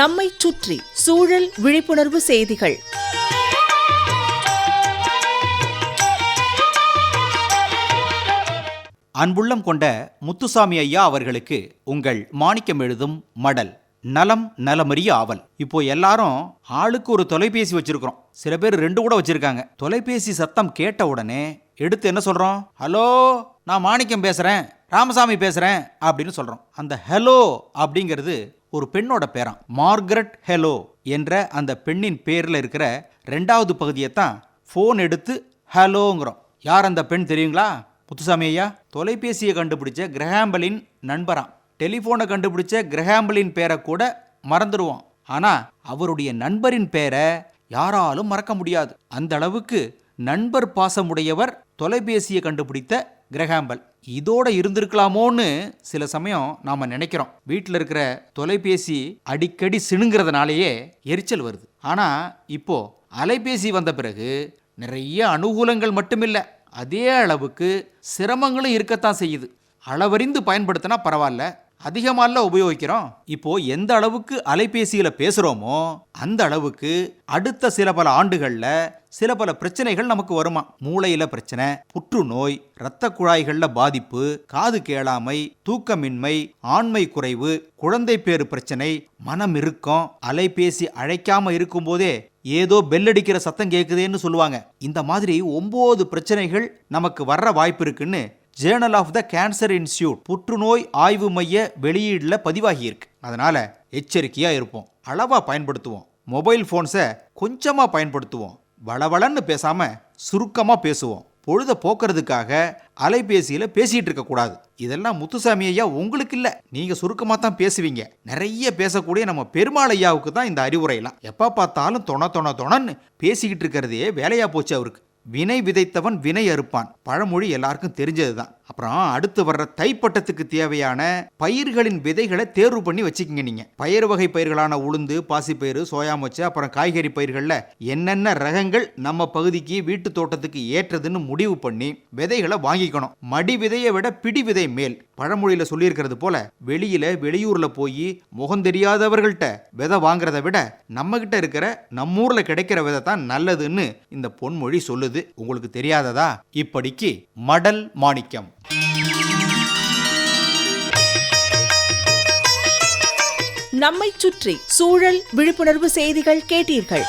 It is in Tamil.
நம்மை சுற்றி சூழல் விழிப்புணர்வு செய்திகள். அன்புள்ளம் கொண்ட முத்துசாமி ஐயா அவர்களுக்கு உங்கள் மாணிக்கம் எழுதும் மடல் நலம் நலமறிய ஆவல். இப்போ எல்லாரும் ஆளுக்கு ஒரு தொலைபேசி வச்சிருக்கிறோம். சில பேர் ரெண்டு கூட வச்சிருக்காங்க. தொலைபேசி சத்தம் கேட்ட உடனே எடுத்து என்ன சொல்றோம்? ஹலோ நான் மாணிக்கம் பேசுறேன். ராமசாமி பேசுறேன். அப்படின்னு சொல்றோம். அந்த ஹலோ அப்படிங்கிறது ஒரு பெண்ணோட பேரான் மார்கரெட் ஹெலோ என்ற அந்த பெண்ணின் பேரில் இருக்கிற ரெண்டாவது பகுதியை தான் ஃபோன் எடுத்து ஹலோங்கிறோம். யார் அந்த பெண் தெரியுங்களா? முத்துசாமி ஐயா தொலைபேசியை கண்டுபிடிச்ச கிரஹாம்பலின் நண்பரான் டெலிஃபோனை கண்டுபிடிச்ச கிரஹாம்பலின் பேரை கூட மறந்துடுவோம் ஆனால் அவருடைய நண்பரின் பேரை யாராலும் மறக்க முடியாது. அந்த அளவுக்கு நண்பர் பாசமுடையவர் தொலைபேசியை கண்டுபிடித்த கிரஹாம்பல். இதோட இருந்திருக்கலாமோன்னு சில சமயம் நாம் நினைக்கிறோம். வீட்டில் இருக்கிற தொலைபேசி அடிக்கடி சிணுங்கிறதுனாலேயே எரிச்சல் வருது. ஆனால் இப்போ அலைபேசி வந்த பிறகு நிறைய அனுகூலங்கள் மட்டுமில்லை. அதே அளவுக்கு சிரமங்களும் இருக்கத்தான் செய்யுது. அளவறிந்து பயன்படுத்தினா பரவாயில்ல. அதிகமால உபயோகிக்கிறோம். இப்போ எந்த அளவுக்கு அலைபேசியில பேசுறோமோ அந்த அளவுக்கு அடுத்த சில பல ஆண்டுகளில் சில பல பிரச்சனைகள் நமக்கு வருமா? மூளையில பிரச்சனை புற்றுநோய் இரத்த குழாய்கள்ல பாதிப்பு காது கேளாமை தூக்கமின்மை ஆண்மை குறைவு குழந்தை பேறு பிரச்சனை மனம் இருக்கும் அலைபேசி அழைக்காம இருக்கும்போதே ஏதோ பெல் அடிக்கிற சத்தம் கேட்குதேன்னு சொல்லுவாங்க. இந்த மாதிரி ஒன்பது பிரச்சனைகள் நமக்கு வர்ற வாய்ப்பு இருக்குன்னு journal of the cancer institute புற்றுநோய் ஆய்வு மைய வெளியீடில் பதிவாகியிருக்கு. அதனால எச்சரிக்கையாக இருப்போம். அளவாக பயன்படுத்துவோம். மொபைல் ஃபோன்ஸை கொஞ்சமாக பயன்படுத்துவோம். வளவளன்னு பேசாமல் சுருக்கமாக பேசுவோம். பொழுத போக்குறதுக்காக அலைபேசியில் பேசிகிட்டு இருக்கக்கூடாது இதெல்லாம் முத்துசாமி ஐயா உங்களுக்கு இல்லை. நீங்கள் சுருக்கமாக தான் பேசுவீங்க. நிறைய பேசக்கூடிய நம்ம பெருமாள் ஐயாவுக்கு தான் இந்த அறிவுரையெல்லாம் எப்போ பார்த்தாலும் தொண தொண தொணன்னு பேசிக்கிட்டு இருக்கிறதே வேலையாக போச்சு அவருக்கு. வினை விதைத்தவன் வினை அறுப்பான். பழமொழி எல்லாருக்கும் தெரிஞ்சதுதான். அப்புறம் அடுத்து வர்ற தைப்பட்டத்துக்கு தேவையான பயிர்களின் விதைகளை தேர்வு பண்ணி வச்சுக்கிங்க நீங்க. பயிர் வகை பயிர்களான உளுந்து பாசிப்பயிறு சோயா மொச்சை அப்புறம் காய்கறி பயிர்களில் என்னென்ன ரகங்கள் நம்ம பகுதிக்கு வீட்டு தோட்டத்துக்கு ஏற்றதுன்னு முடிவு பண்ணி விதைகளை வாங்கிக்கணும். மடி விதையை விட பிடி விதை மேல். பழமொழியில சொல்லியிருக்கிறது போல வெளியில வெளியூர்ல போய் முகம் தெரியாதவர்கள்ட்ட விதை வாங்குறத விட நம்ம கிட்ட இருக்கிற நம்மூர்ல கிடைக்கிற விதை தான் நல்லதுன்னு இந்த பொன்மொழி சொல்லுது. சொல்லுது உங்களுக்கு தெரியாததா? இப்படிக்கு மடல் மாணிக்கம். நம்மை சுற்றி சூழல் விழிப்புணர்வு செய்திகள் கேட்டீர்கள்.